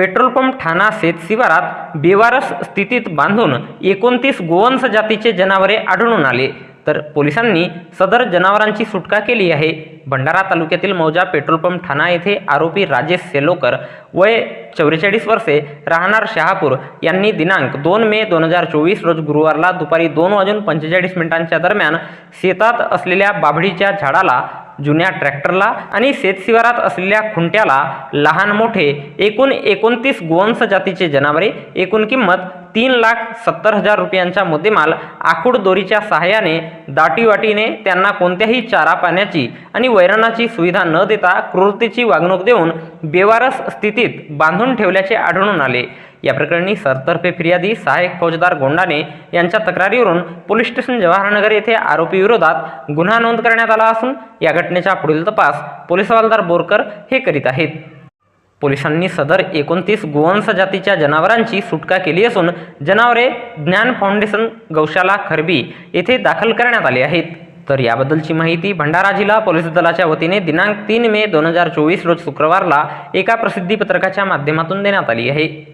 Petrol pump ठाणा शेत शिवारात बेवारस स्थितीत बांधून एकोणतीस गोवंश जातीचे जनावरे आढळून आले. तर पोलिसांनी सदर जनावरांची सुटका केली आहे. भंडारा तालुक्यातील मौजा पेट्रोल पंप ठाणा येथे आरोपी राजेश सेलोकर वय चौवेचाळीस वर्षे राहणार शहापूर यांनी दिनांक दोन मे दोन हजार चोवीस रोज गुरुवारला दुपारी दोन वाजून पंचेचाळीस मिनिटांच्या दरम्यान शेतात असलेल्या बाभळीच्या झाडाला जुन्या ट्रॅक्टरला आणि शेतशिवारात असलेल्या खुंट्याला लहान मोठे एकूण एकोणतीस गोवंश जातीचे जनावरे एकूण किंमत तीन लाख सत्तर हजार रुपयांचा मुद्देमाल आखूड दोरीच्या सहाय्याने दाटीवाटीने त्यांना कोणत्याही चारा पाण्याची आणि वैरणाची सुविधा न देता क्रूरतेची वागणूक देऊन बेवारस स्थितीत बांधून ठेवल्याचे आढळून आले. या प्रकरणी सरतर्फे फिर्यादी सहाय्यक फौजदार गोंडाने यांच्या तक्रारीवरून पोलीस स्टेशन जवाहरनगर येथे आरोपी विरोधात गुन्हा नोंद करण्यात आला असून या घटनेचा पुढील तपास पोलीस हवालदार बोरकर हे करीत आहेत. पोलिसांनी सदर एकोणतीस गोवंश जातीच्या जनावरांची सुटका केली असून जनावरे ज्ञान फाउंडेशन गौशाला खरबी येथे दाखल करण्यात आली आहेत. तर याबद्दलची माहिती भंडारा जिल्हा पोलीस दलाच्या वतीने दिनांक तीन मे दोन हजार चोवीस रोज शुक्रवारला एका प्रसिद्धीपत्रकाच्या माध्यमातून देण्यात आली आहे.